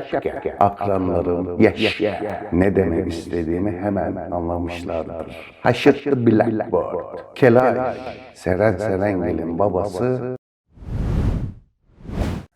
şepke, akranlarım, yaşa ne demek istediğimi hemen anlamışlardır. Haşırttı Blackboard, Kelay, Seren Serengil'in babası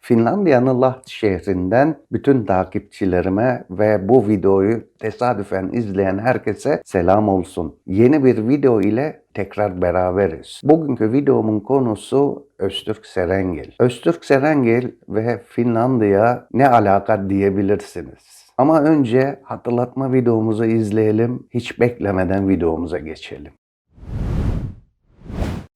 Finlandiya'nın Lahti şehrinden bütün takipçilerime ve bu videoyu tesadüfen izleyen herkese selam olsun. Yeni bir video ile tekrar beraberiz. Bugünkü videomun konusu Öztürk Serengil. Öztürk Serengil ve Finlandiya ne alaka diyebilirsiniz. Ama önce hatırlatma videomuzu izleyelim. Hiç beklemeden videomuza geçelim.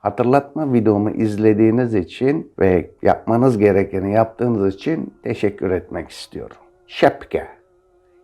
Hatırlatma videomu izlediğiniz için ve yapmanız gerekeni yaptığınız için teşekkür etmek istiyorum. Şapka,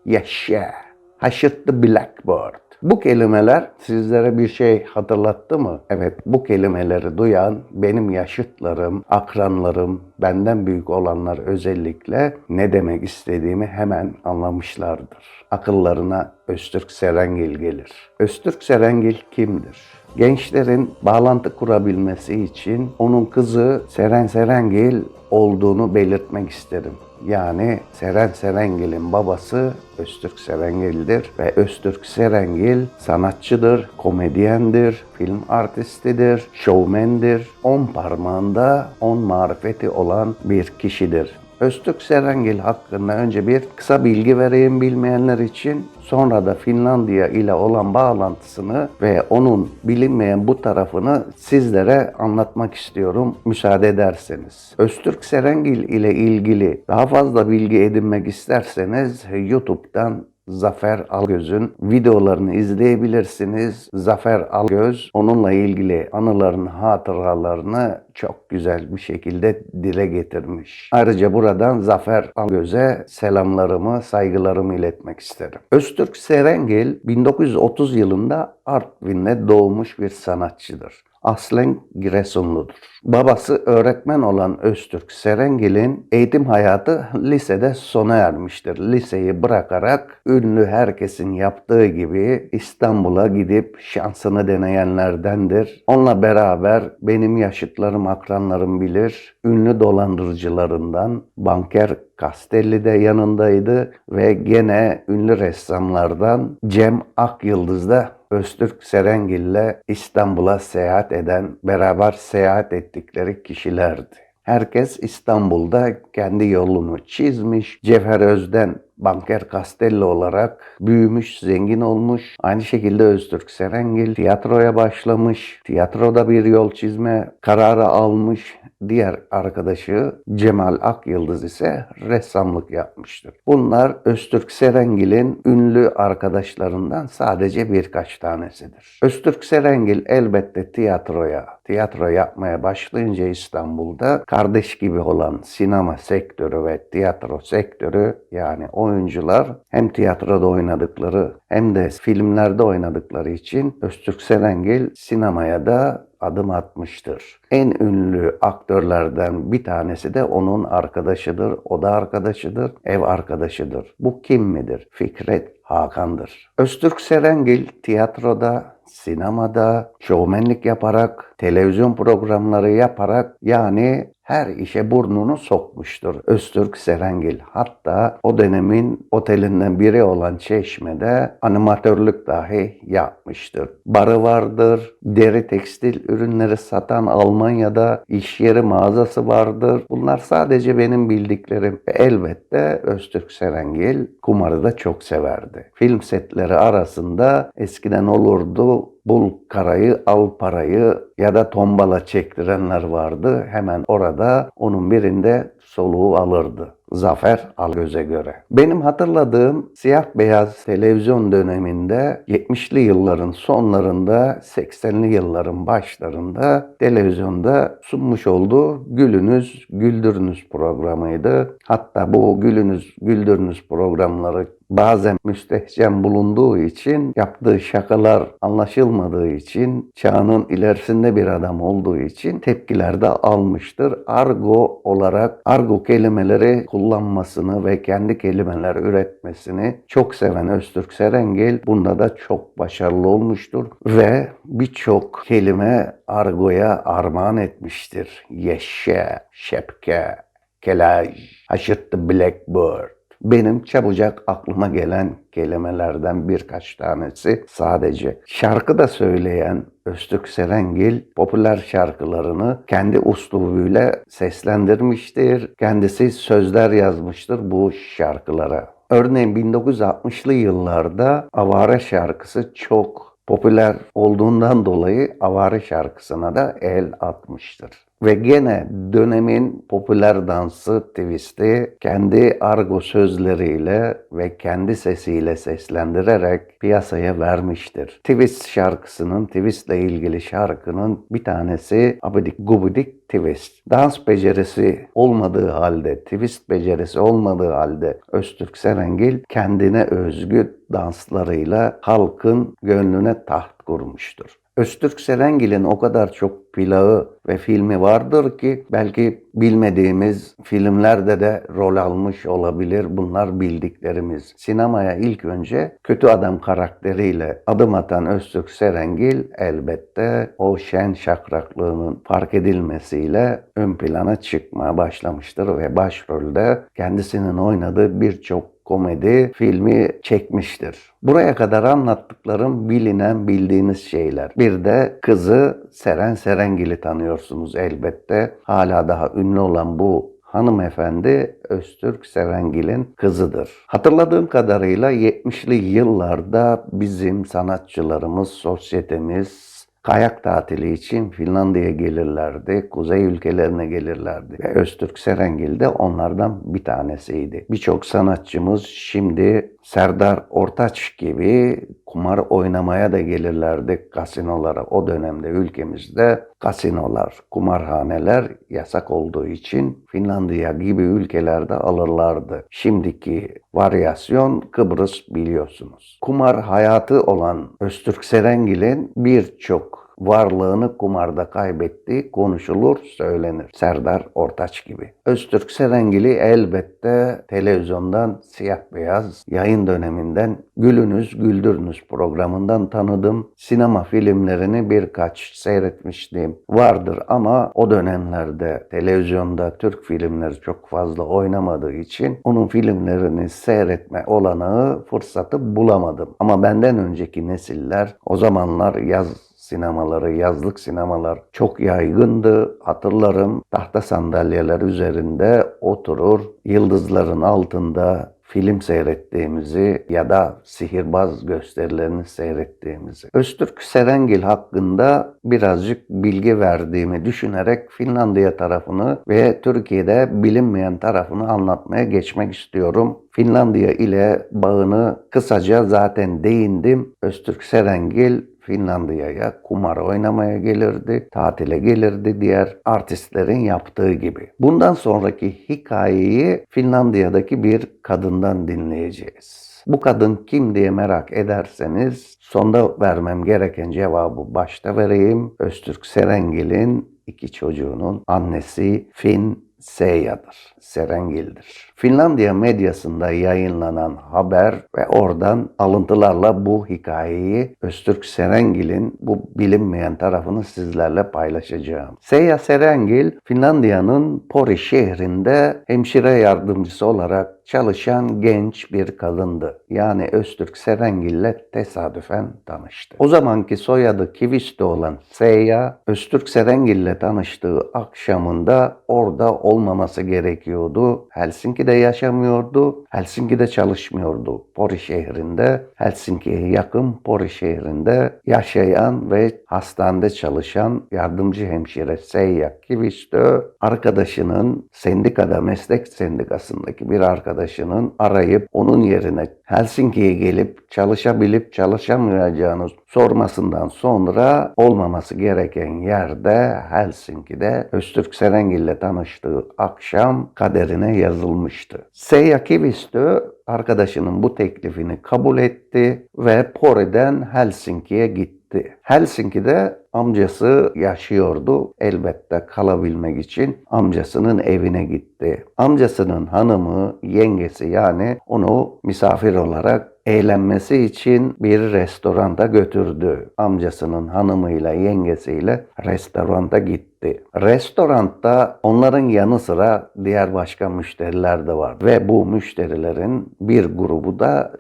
yaşa, haşırttı blackboard. Bu kelimeler sizlere bir şey hatırlattı mı? Evet, bu kelimeleri duyan benim yaşıtlarım, akranlarım, benden büyük olanlar özellikle ne demek istediğimi hemen anlamışlardır. Akıllarına Öztürk Serengil gelir. Öztürk Serengil kimdir? Gençlerin bağlantı kurabilmesi için onun kızı Seren Serengil olduğunu belirtmek isterim. Yani Seren Serengil'in babası Öztürk Serengil'dir ve Öztürk Serengil sanatçıdır, komedyendir, film artistidir, şovmendir. On parmağında on marifeti olan bir kişidir. Öztürk Serengil hakkında önce bir kısa bilgi vereyim bilmeyenler için. Sonra da Finlandiya ile olan bağlantısını ve onun bilinmeyen bu tarafını sizlere anlatmak istiyorum müsaade ederseniz. Öztürk Serengil ile ilgili daha fazla bilgi edinmek isterseniz YouTube'dan Zafer Algöz'ün videolarını izleyebilirsiniz. Zafer Algöz onunla ilgili anılarını, hatıralarını çok güzel bir şekilde dile getirmiş. Ayrıca buradan Zafer Algöz'e selamlarımı, saygılarımı iletmek isterim. Öztürk Serengil 1930 yılında Artvin'de doğmuş bir sanatçıdır aslen Giresunludur. Babası öğretmen olan Öztürk Serengil'in eğitim hayatı lisede sona ermiştir. Liseyi bırakarak ünlü herkesin yaptığı gibi İstanbul'a gidip şansını deneyenlerdendir. Onunla beraber benim yaşıtlarım, akranlarım bilir. Ünlü dolandırıcılarından Banker Castelli de yanındaydı ve gene ünlü ressamlardan Cem Akyıldız da Öztürk Serengil'le İstanbul'a seyahat eden, beraber seyahat ettikleri kişilerdi. Herkes İstanbul'da kendi yolunu çizmiş. Cevher Özden Banker Castelli olarak büyümüş, zengin olmuş. Aynı şekilde Öztürk Serengil tiyatroya başlamış. Tiyatroda bir yol çizme kararı almış. Diğer arkadaşı Cemal Akyıldız ise ressamlık yapmıştır. Bunlar Öztürk Serengil'in ünlü arkadaşlarından sadece birkaç tanesidir. Öztürk Serengil elbette tiyatroya, tiyatro yapmaya başlayınca İstanbul'da kardeş gibi olan sinema sektörü ve tiyatro sektörü yani oyuncular hem tiyatroda oynadıkları hem de filmlerde oynadıkları için Öztürk Serengil sinemaya da adım atmıştır. En ünlü aktörlerden bir tanesi de onun arkadaşıdır, o da arkadaşıdır, ev arkadaşıdır. Bu kim midir? Fikret Hakan'dır. Öztürk Serengil tiyatroda, sinemada, şovmenlik yaparak, televizyon programları yaparak yani her işe burnunu sokmuştur Öztürk Serengil. Hatta o dönemin otelinden biri olan Çeşme'de animatörlük dahi yapmıştır. Barı vardır, deri tekstil ürünleri satan Almanya'da iş yeri mağazası vardır. Bunlar sadece benim bildiklerim. Elbette Öztürk Serengil kumarı da çok severdi. Film setleri arasında eskiden olurdu bul karayı al parayı ya da tombala çektirenler vardı. Hemen orada onun birinde soluğu alırdı. Zafer Algöz'e göre. Benim hatırladığım siyah beyaz televizyon döneminde 70'li yılların sonlarında 80'li yılların başlarında televizyonda sunmuş olduğu Gülünüz Güldürünüz programıydı. Hatta bu Gülünüz Güldürünüz programları bazen müstehcen bulunduğu için yaptığı şakalar anlaşılmadığı için çağının ilerisinde bir adam olduğu için tepkiler de almıştır. Argo olarak argo kelimeleri kullanmasını ve kendi kelimeler üretmesini çok seven Öztürk Serengil bunda da çok başarılı olmuştur ve birçok kelime argoya armağan etmiştir. Yeşe, şepke, kelaj, haşırttı blackbird, benim çabucak aklıma gelen kelimelerden birkaç tanesi sadece. Şarkı da söyleyen Öztürk Serengil popüler şarkılarını kendi uslubuyla seslendirmiştir. Kendisi sözler yazmıştır bu şarkılara. Örneğin 1960'lı yıllarda Avare şarkısı çok popüler olduğundan dolayı Avare şarkısına da el atmıştır. Ve gene dönemin popüler dansı twist'i kendi argo sözleriyle ve kendi sesiyle seslendirerek piyasaya vermiştir. Twist şarkısının, twist ile ilgili şarkının bir tanesi Abidik Gubidik Twist. Dans becerisi olmadığı halde, twist becerisi olmadığı halde Öztürk Serengil kendine özgü danslarıyla halkın gönlüne taht kurmuştur. Öztürk Serengil'in o kadar çok plağı ve filmi vardır ki belki bilmediğimiz filmlerde de rol almış olabilir. Bunlar bildiklerimiz. Sinemaya ilk önce kötü adam karakteriyle adım atan Öztürk Serengil elbette o şen şakraklığının fark edilmesiyle ön plana çıkmaya başlamıştır ve başrolde kendisinin oynadığı birçok komedi filmi çekmiştir. Buraya kadar anlattıklarım bilinen bildiğiniz şeyler. Bir de kızı Seren Serengil'i tanıyorsunuz elbette. Hala daha ünlü olan bu hanımefendi Öztürk Serengil'in kızıdır. Hatırladığım kadarıyla 70'li yıllarda bizim sanatçılarımız, sosyetemiz kayak tatili için Finlandiya'ya gelirlerdi, kuzey ülkelerine gelirlerdi. Ve Öztürk Serengil de onlardan bir tanesiydi. Birçok sanatçımız şimdi Serdar Ortaç gibi kumar oynamaya da gelirlerdi kasinolara. O dönemde ülkemizde kasinolar, kumarhaneler yasak olduğu için Finlandiya gibi ülkelerde alırlardı. Şimdiki varyasyon Kıbrıs biliyorsunuz. Kumar hayatı olan Öztürk Serengil'in birçok varlığını kumarda kaybettiği konuşulur, söylenir. Serdar Ortaç gibi. Öztürk Serengil'i elbette televizyondan siyah beyaz yayın döneminden Gülünüz Güldürünüz programından tanıdım. Sinema filmlerini birkaç seyretmişliğim vardır ama o dönemlerde televizyonda Türk filmleri çok fazla oynamadığı için onun filmlerini seyretme olanağı fırsatı bulamadım. Ama benden önceki nesiller o zamanlar yaz sinemaları, yazlık sinemalar çok yaygındı. Hatırlarım tahta sandalyeler üzerinde oturur, yıldızların altında film seyrettiğimizi ya da sihirbaz gösterilerini seyrettiğimizi. Öztürk Serengil hakkında birazcık bilgi verdiğimi düşünerek Finlandiya tarafını ve Türkiye'de bilinmeyen tarafını anlatmaya geçmek istiyorum. Finlandiya ile bağını kısaca zaten değindim. Öztürk Serengil Finlandiya'ya kumar oynamaya gelirdi, tatile gelirdi diğer artistlerin yaptığı gibi. Bundan sonraki hikayeyi Finlandiya'daki bir kadından dinleyeceğiz. Bu kadın kim diye merak ederseniz sonda vermem gereken cevabı başta vereyim. Öztürk Serengil'in iki çocuğunun annesi Fin Seya'dır, Serengil'dir. Finlandiya medyasında yayınlanan haber ve oradan alıntılarla bu hikayeyi Öztürk Serengil'in bu bilinmeyen tarafını sizlerle paylaşacağım. Seya Serengil, Finlandiya'nın Pori şehrinde hemşire yardımcısı olarak çalışan genç bir kadındı. Yani Öztürk Serengil'le tesadüfen tanıştı. O zamanki soyadı Kivisto olan Seya, Öztürk Serengil'le tanıştığı akşamında orada olmaması gerekiyordu. Helsinki'de yaşamıyordu. Helsinki'de çalışmıyordu. Pori şehrinde, Helsinki'ye yakın Pori şehrinde yaşayan ve hastanede çalışan yardımcı hemşire Seya Kivisto arkadaşının sendikada, meslek sendikasındaki bir arkadaşının arayıp onun yerine Helsinki'ye gelip çalışabilip çalışamayacağını sormasından sonra olmaması gereken yerde Helsinki'de Öztürk Serengil ile tanıştığı akşam kaderine yazılmıştı. Seya Kivisto arkadaşının bu teklifini kabul etti ve Pori'den Helsinki'ye gitti. Helsinki'de amcası yaşıyordu. Elbette kalabilmek için amcasının evine gitti. Amcasının hanımı, yengesi yani onu misafir olarak eğlenmesi için bir restoranda götürdü. Amcasının hanımıyla yengesiyle restoranda gitti. Restoranda onların yanı sıra diğer başka müşteriler de vardı. Ve bu müşterilerin bir grubu da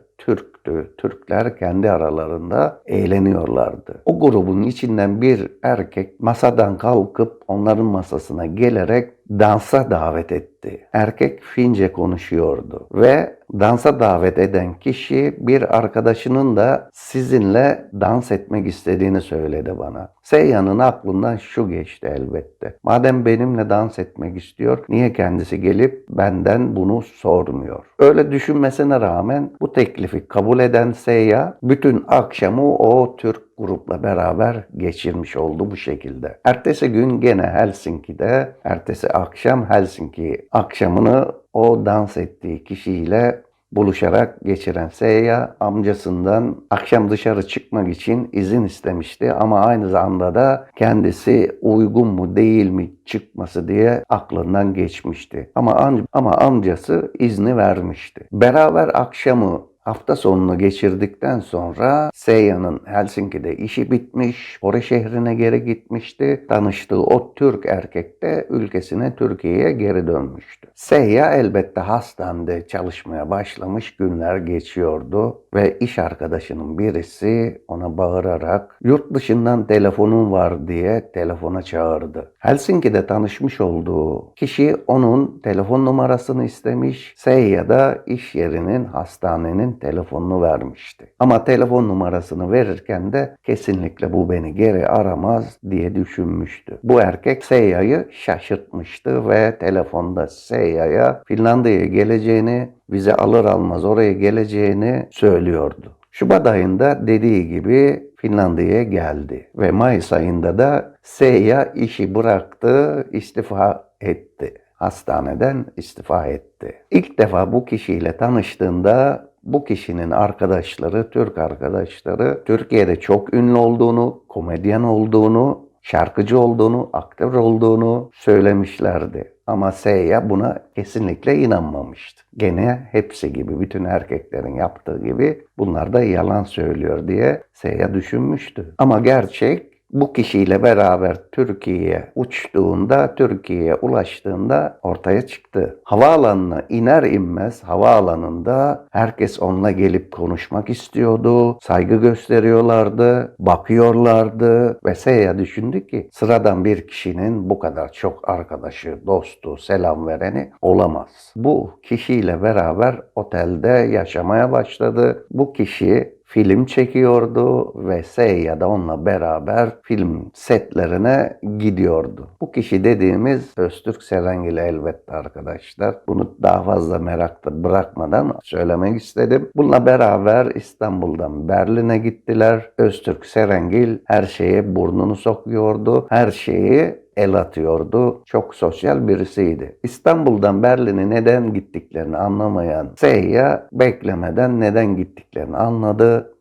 Türktü. Türkler kendi aralarında eğleniyorlardı. O grubun içinden bir erkek masadan kalkıp onların masasına gelerek dansa davet etti. Erkek Fince konuşuyordu ve dansa davet eden kişi bir arkadaşının da sizinle dans etmek istediğini söyledi bana. Seyyan'ın aklından şu geçti elbette. Madem benimle dans etmek istiyor, niye kendisi gelip benden bunu sormuyor? Öyle düşünmesine rağmen bu teklifi kabul eden Seyya bütün akşamı o Türk grupla beraber geçirmiş oldu bu şekilde. Ertesi gün gene Helsinki'de, ertesi akşam Helsinki akşamını o dans ettiği kişiyle buluşarak geçiren Seyya amcasından akşam dışarı çıkmak için izin istemişti ama aynı zamanda da kendisi uygun mu değil mi çıkması diye aklından geçmişti. Ama ama amcası izni vermişti. Beraber akşamı Hafta sonunu geçirdikten sonra Seyyan'ın Helsinki'de işi bitmiş, Pori şehrine geri gitmişti. Tanıştığı o Türk erkek de ülkesine Türkiye'ye geri dönmüştü. Seyya elbette hastanede çalışmaya başlamış günler geçiyordu ve iş arkadaşının birisi ona bağırarak yurt dışından telefonun var diye telefona çağırdı. Helsinki'de tanışmış olduğu kişi onun telefon numarasını istemiş. Seyya da iş yerinin hastanenin telefonunu vermişti. Ama telefon numarasını verirken de kesinlikle bu beni geri aramaz diye düşünmüştü. Bu erkek Seyya'yı şaşırtmıştı ve telefonda Seyya'ya Finlandiya'ya geleceğini, vize alır almaz oraya geleceğini söylüyordu. Şubat ayında dediği gibi Finlandiya'ya geldi ve Mayıs ayında da Seyya işi bıraktı, istifa etti. Hastaneden istifa etti. İlk defa bu kişiyle tanıştığında bu kişinin arkadaşları, Türk arkadaşları Türkiye'de çok ünlü olduğunu, komedyen olduğunu, şarkıcı olduğunu, aktör olduğunu söylemişlerdi. Ama Seyya buna kesinlikle inanmamıştı. Gene hepsi gibi, bütün erkeklerin yaptığı gibi bunlar da yalan söylüyor diye Seyya düşünmüştü. Ama gerçek bu kişiyle beraber Türkiye'ye uçtuğunda, Türkiye'ye ulaştığında ortaya çıktı. Havaalanına iner inmez havaalanında herkes onunla gelip konuşmak istiyordu. Saygı gösteriyorlardı, bakıyorlardı ve Seya düşündü ki sıradan bir kişinin bu kadar çok arkadaşı, dostu, selam vereni olamaz. Bu kişiyle beraber otelde yaşamaya başladı. Bu kişi film çekiyordu ve Seyya da onunla beraber film setlerine gidiyordu. Bu kişi dediğimiz Öztürk Serengil elbette arkadaşlar. Bunu daha fazla merakta bırakmadan söylemek istedim. Bununla beraber İstanbul'dan Berlin'e gittiler. Öztürk Serengil her şeye burnunu sokuyordu. Her şeyi el atıyordu. Çok sosyal birisiydi. İstanbul'dan Berlin'e neden gittiklerini anlamayan Seyya beklemeden neden gittiklerini anladı.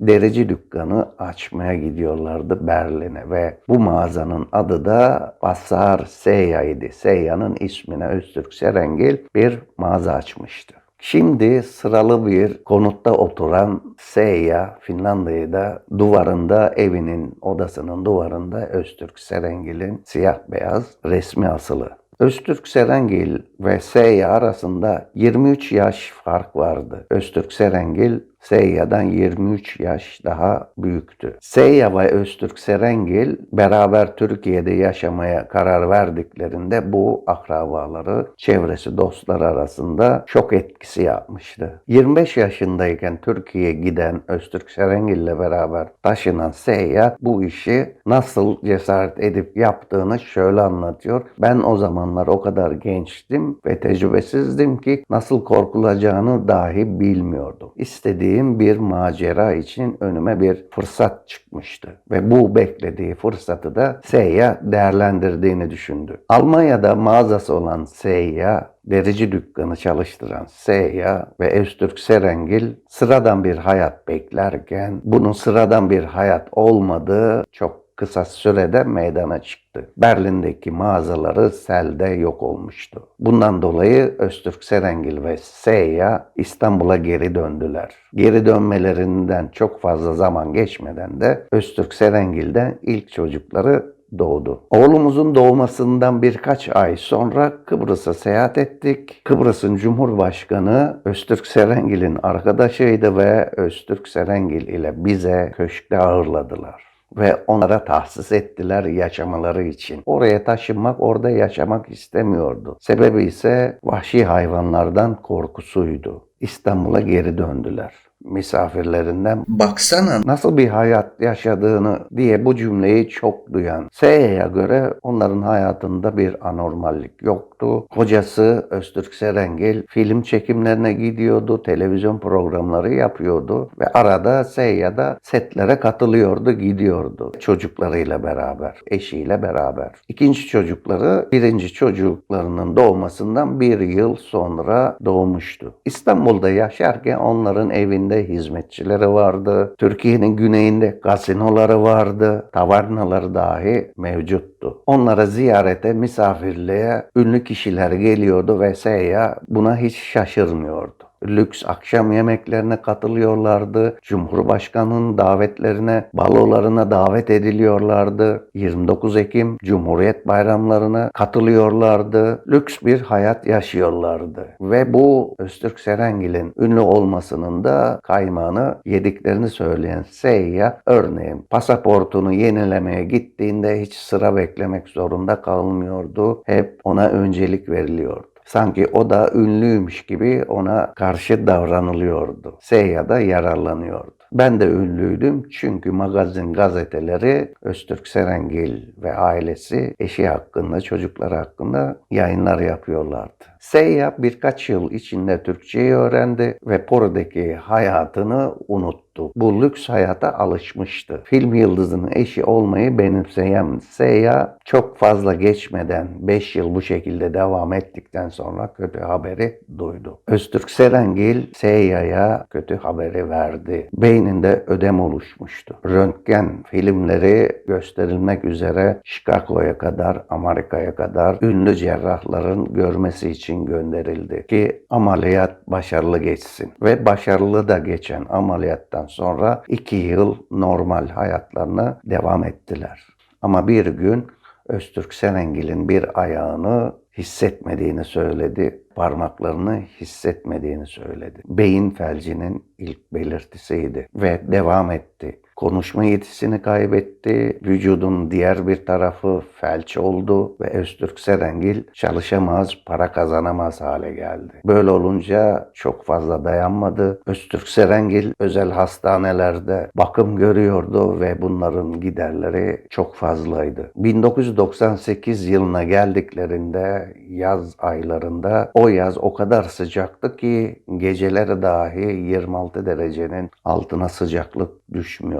Derici dükkanı açmaya gidiyorlardı Berlin'e ve bu mağazanın adı da Basar Seyya'ydı. Seyya'nın ismine Öztürk Serengil bir mağaza açmıştı. Şimdi sıralı bir konutta oturan Seyya Finlandiya'da duvarında evinin odasının duvarında Öztürk Serengil'in siyah beyaz resmi asılı. Öztürk Serengil ve Seyya arasında 23 yaş fark vardı. Öztürk Serengil Seyya'dan 23 yaş daha büyüktü. Seyya ve Öztürk Serengil beraber Türkiye'de yaşamaya karar verdiklerinde bu akrabaları, çevresi, dostları arasında şok etkisi yapmıştı. 25 yaşındayken Türkiye'ye giden Öztürk Serengil ile beraber taşınan Seyya bu işi nasıl cesaret edip yaptığını şöyle anlatıyor. Ben o zamanlar o kadar gençtim ve tecrübesizdim ki nasıl korkulacağını dahi bilmiyordum. İstediğim bir macera için önüme bir fırsat çıkmıştı. Ve bu beklediği fırsatı da Seyya değerlendirdiğini düşündü. Almanya'da mağazası olan Seyya derici dükkanı çalıştıran Seyya ve Öztürk Serengil sıradan bir hayat beklerken bunun sıradan bir hayat olmadığı çok kısa sürede meydana çıktı. Berlin'deki mağazaları selde yok olmuştu. Bundan dolayı Öztürk Serengil ve Seyya İstanbul'a geri döndüler. Geri dönmelerinden çok fazla zaman geçmeden de Öztürk Serengil'den ilk çocukları doğdu. Oğlumuzun doğmasından birkaç ay sonra Kıbrıs'a seyahat ettik. Kıbrıs'ın Cumhurbaşkanı Öztürk Serengil'in arkadaşıydı ve Öztürk Serengil ile bize köşkte ağırladılar ve onlara tahsis ettiler yaşamaları için. Oraya taşınmak, orada yaşamak istemiyordu. Sebebi ise vahşi hayvanlardan korkusuydu. İstanbul'a geri döndüler misafirlerinden baksana nasıl bir hayat yaşadığını diye bu cümleyi çok duyan Seya'ya göre onların hayatında bir anormallik yoktu. Kocası Öztürk Serengil film çekimlerine gidiyordu, televizyon programları yapıyordu ve arada Seya da setlere katılıyordu, gidiyordu. Çocuklarıyla beraber, eşiyle beraber. İkinci çocukları birinci çocuklarının doğmasından bir yıl sonra doğmuştu. İstanbul'da yaşarken onların evinde hizmetçileri vardı. Türkiye'nin güneyinde gazinoları vardı. Tavernaları dahi mevcuttu. Onlara ziyarete, misafirliğe ünlü kişiler geliyordu ve Seya buna hiç şaşırmıyordu lüks akşam yemeklerine katılıyorlardı. Cumhurbaşkanının davetlerine, balolarına davet ediliyorlardı. 29 Ekim Cumhuriyet bayramlarına katılıyorlardı. Lüks bir hayat yaşıyorlardı. Ve bu Öztürk Serengil'in ünlü olmasının da kaymağını yediklerini söyleyen Seyya örneğin pasaportunu yenilemeye gittiğinde hiç sıra beklemek zorunda kalmıyordu. Hep ona öncelik veriliyordu. Sanki o da ünlüymüş gibi ona karşı davranılıyordu. Seyya da yararlanıyordu. Ben de ünlüydüm çünkü magazin gazeteleri Öztürk Serengil ve ailesi eşi hakkında, çocukları hakkında yayınlar yapıyorlardı. Seyya birkaç yıl içinde Türkçeyi öğrendi ve Por'daki hayatını unuttu. Bu lüks hayata alışmıştı. Film yıldızının eşi olmayı benimseyen Seyya çok fazla geçmeden 5 yıl bu şekilde devam ettikten sonra kötü haberi duydu. Öztürk Serengil Seyya'ya kötü haberi verdi. Beyninde ödem oluşmuştu. Röntgen filmleri gösterilmek üzere Chicago'ya kadar, Amerika'ya kadar ünlü cerrahların görmesi için gönderildi ki ameliyat başarılı geçsin. Ve başarılı da geçen ameliyattan sonra iki yıl normal hayatlarına devam ettiler. Ama bir gün Öztürk Serengil'in bir ayağını hissetmediğini söyledi. Parmaklarını hissetmediğini söyledi. Beyin felcinin ilk belirtisiydi ve devam etti. Konuşma yetisini kaybetti. Vücudun diğer bir tarafı felç oldu ve Öztürk Serengil çalışamaz, para kazanamaz hale geldi. Böyle olunca çok fazla dayanmadı. Öztürk Serengil özel hastanelerde bakım görüyordu ve bunların giderleri çok fazlaydı. 1998 yılına geldiklerinde yaz aylarında o yaz o kadar sıcaktı ki geceleri dahi 26 derecenin altına sıcaklık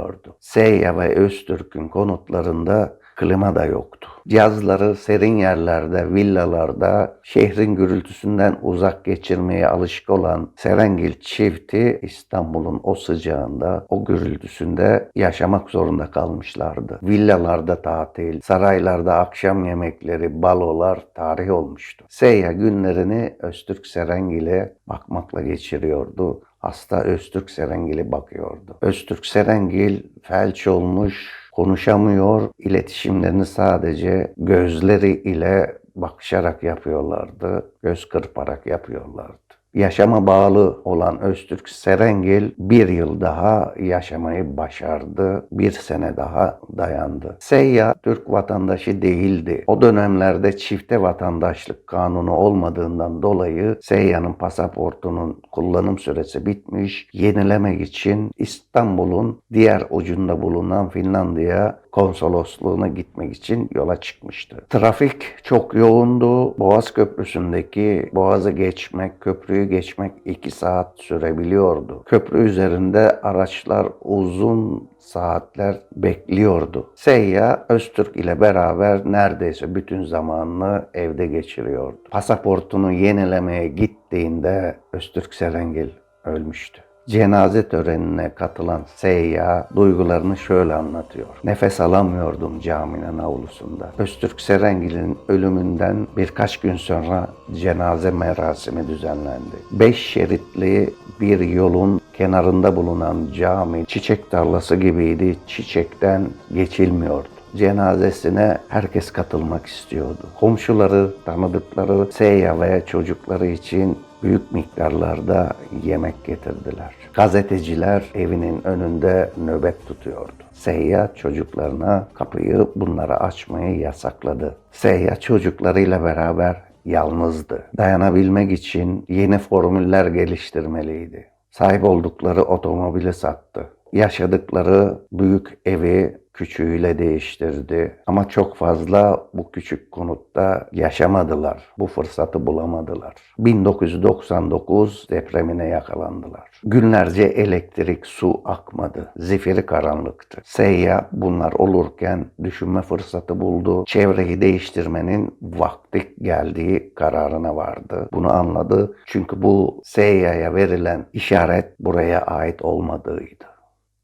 düşmüyordu. Seyya ve Öztürk'ün konutlarında klima da yoktu. Yazları serin yerlerde, villalarda, şehrin gürültüsünden uzak geçirmeye alışık olan Serengil çifti İstanbul'un o sıcağında, o gürültüsünde yaşamak zorunda kalmışlardı. Villalarda tatil, saraylarda akşam yemekleri, balolar tarih olmuştu. Seyya günlerini Öztürk Serengil'e bakmakla geçiriyordu hasta Öztürk Serengil'e bakıyordu. Öztürk Serengil felç olmuş, konuşamıyor, iletişimlerini sadece gözleri ile bakışarak yapıyorlardı, göz kırparak yapıyorlardı. Yaşama bağlı olan Öztürk Serengil bir yıl daha yaşamayı başardı. Bir sene daha dayandı. Seyya Türk vatandaşı değildi. O dönemlerde çifte vatandaşlık kanunu olmadığından dolayı Seyya'nın pasaportunun kullanım süresi bitmiş. Yenilemek için İstanbul'un diğer ucunda bulunan Finlandiya konsolosluğuna gitmek için yola çıkmıştı. Trafik çok yoğundu. Boğaz Köprüsü'ndeki Boğaz'ı geçmek, köprüyü geçmek 2 saat sürebiliyordu. Köprü üzerinde araçlar uzun saatler bekliyordu. Seyya Öztürk ile beraber neredeyse bütün zamanını evde geçiriyordu. Pasaportunu yenilemeye gittiğinde Öztürk Serengil ölmüştü. Cenaze törenine katılan Seyya duygularını şöyle anlatıyor. Nefes alamıyordum caminin avlusunda. Öztürk Serengil'in ölümünden birkaç gün sonra cenaze merasimi düzenlendi. Beş şeritli bir yolun kenarında bulunan cami çiçek tarlası gibiydi. Çiçekten geçilmiyordu cenazesine herkes katılmak istiyordu. Komşuları, tanıdıkları Seyya ve çocukları için büyük miktarlarda yemek getirdiler. Gazeteciler evinin önünde nöbet tutuyordu. Seyya çocuklarına kapıyı bunlara açmayı yasakladı. Seyya çocuklarıyla beraber yalnızdı. Dayanabilmek için yeni formüller geliştirmeliydi. Sahip oldukları otomobili sattı. Yaşadıkları büyük evi küçüğüyle değiştirdi. Ama çok fazla bu küçük konutta yaşamadılar. Bu fırsatı bulamadılar. 1999 depremine yakalandılar. Günlerce elektrik, su akmadı. Zifiri karanlıktı. Seyya bunlar olurken düşünme fırsatı buldu. Çevreyi değiştirmenin vakti geldiği kararına vardı. Bunu anladı. Çünkü bu Seyya'ya verilen işaret buraya ait olmadığıydı.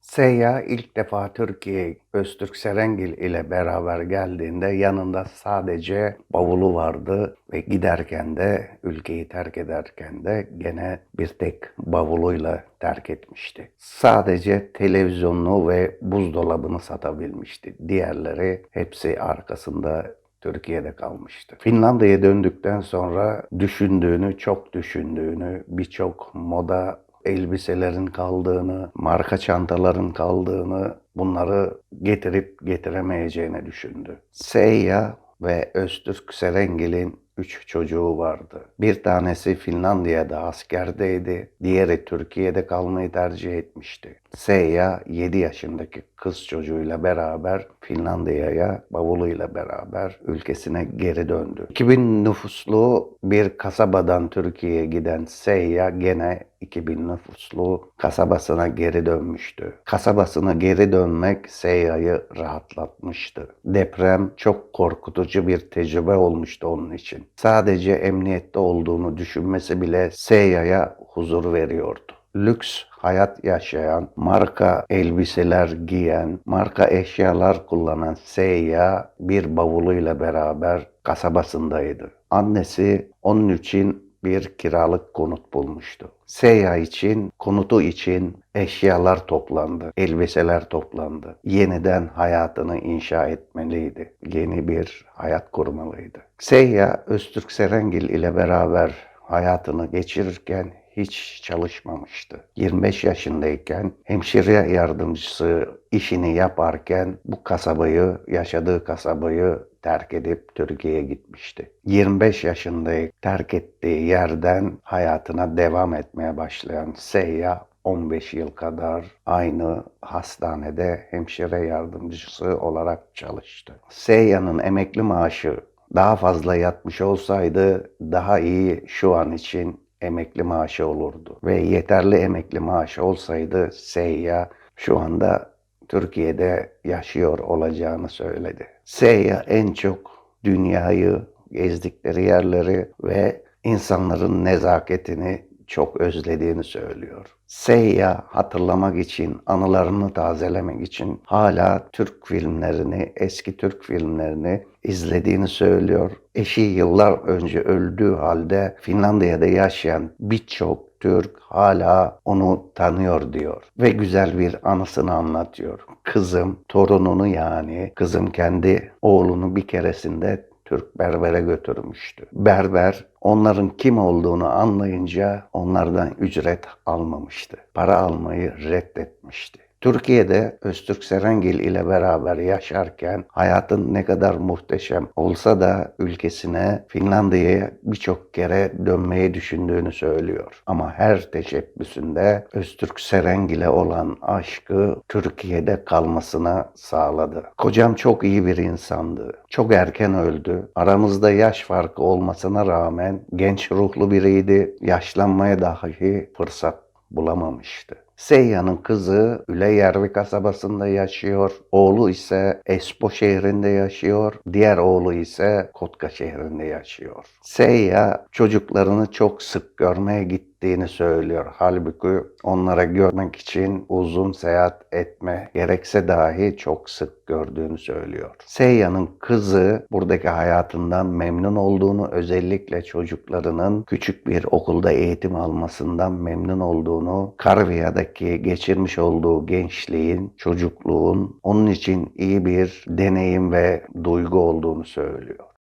Seyya ilk defa Türkiye Öztürk Serengil ile beraber geldiğinde yanında sadece bavulu vardı ve giderken de ülkeyi terk ederken de gene bir tek bavuluyla terk etmişti. Sadece televizyonunu ve buzdolabını satabilmişti. Diğerleri hepsi arkasında Türkiye'de kalmıştı. Finlandiya'ya döndükten sonra düşündüğünü, çok düşündüğünü, birçok moda elbiselerin kaldığını, marka çantaların kaldığını bunları getirip getiremeyeceğini düşündü. Seyya ve Öztürk Serengil'in üç çocuğu vardı. Bir tanesi Finlandiya'da askerdeydi, diğeri Türkiye'de kalmayı tercih etmişti. Seyya 7 yaşındaki kız çocuğuyla beraber Finlandiya'ya bavuluyla beraber ülkesine geri döndü. 2000 nüfuslu bir kasabadan Türkiye'ye giden Seyya gene 2000 nüfuslu kasabasına geri dönmüştü. Kasabasına geri dönmek Seyya'yı rahatlatmıştı. Deprem çok korkutucu bir tecrübe olmuştu onun için. Sadece emniyette olduğunu düşünmesi bile Seyya'ya huzur veriyordu lüks hayat yaşayan, marka elbiseler giyen, marka eşyalar kullanan Seyya bir bavuluyla beraber kasabasındaydı. Annesi onun için bir kiralık konut bulmuştu. Seyya için, konutu için eşyalar toplandı, elbiseler toplandı. Yeniden hayatını inşa etmeliydi. Yeni bir hayat kurmalıydı. Seyya, Öztürk Serengil ile beraber hayatını geçirirken hiç çalışmamıştı. 25 yaşındayken hemşire yardımcısı işini yaparken bu kasabayı, yaşadığı kasabayı terk edip Türkiye'ye gitmişti. 25 yaşındayken terk ettiği yerden hayatına devam etmeye başlayan Seyya 15 yıl kadar aynı hastanede hemşire yardımcısı olarak çalıştı. Seyya'nın emekli maaşı daha fazla yatmış olsaydı daha iyi şu an için emekli maaşı olurdu. Ve yeterli emekli maaşı olsaydı Seyya şu anda Türkiye'de yaşıyor olacağını söyledi. Seyya en çok dünyayı, gezdikleri yerleri ve insanların nezaketini çok özlediğini söylüyor. Seyya hatırlamak için, anılarını tazelemek için hala Türk filmlerini, eski Türk filmlerini izlediğini söylüyor. Eşi yıllar önce öldüğü halde Finlandiya'da yaşayan birçok Türk hala onu tanıyor diyor ve güzel bir anısını anlatıyor. Kızım torununu yani kızım kendi oğlunu bir keresinde Türk berbere götürmüştü. Berber onların kim olduğunu anlayınca onlardan ücret almamıştı. Para almayı reddetmişti. Türkiye'de Öztürk Serengil ile beraber yaşarken hayatın ne kadar muhteşem olsa da ülkesine Finlandiya'ya birçok kere dönmeyi düşündüğünü söylüyor. Ama her teşebbüsünde Öztürk Serengil'e olan aşkı Türkiye'de kalmasına sağladı. Kocam çok iyi bir insandı. Çok erken öldü. Aramızda yaş farkı olmasına rağmen genç ruhlu biriydi. Yaşlanmaya dahi fırsat bulamamıştı. Seyyan'ın kızı Üleyervi kasabasında yaşıyor. Oğlu ise Espo şehrinde yaşıyor. Diğer oğlu ise Kotka şehrinde yaşıyor. Seyya çocuklarını çok sık görmeye gittiğini söylüyor. Halbuki onlara görmek için uzun seyahat etme gerekse dahi çok sık gördüğünü söylüyor. Seyya'nın kızı buradaki hayatından memnun olduğunu, özellikle çocuklarının küçük bir okulda eğitim almasından memnun olduğunu, Karviya'daki geçirmiş olduğu gençliğin, çocukluğun onun için iyi bir deneyim ve duygu olduğunu söylüyor.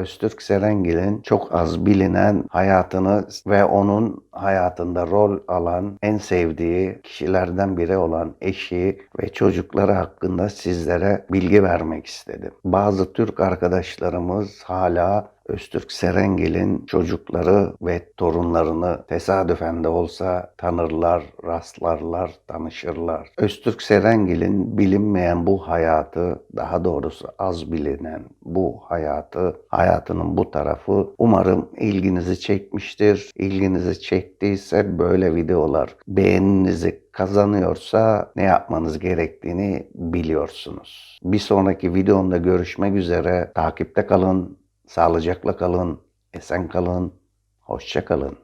Öztürk Serengil'in çok az bilinen hayatını ve onun hayatında rol alan en sevdiği kişilerden biri olan eşi ve çocukları hakkında sizlere bilgi vermek istedim. Bazı Türk arkadaşlarımız hala Öztürk Serengil'in çocukları ve torunlarını tesadüfen de olsa tanırlar, rastlarlar, tanışırlar. Öztürk Serengil'in bilinmeyen bu hayatı, daha doğrusu az bilinen bu hayatı, hayatının bu tarafı umarım ilginizi çekmiştir. İlginizi çektiyse böyle videolar beğeninizi kazanıyorsa ne yapmanız gerektiğini biliyorsunuz. Bir sonraki videomda görüşmek üzere. Takipte kalın, sağlıcakla kalın, esen kalın, hoşça kalın.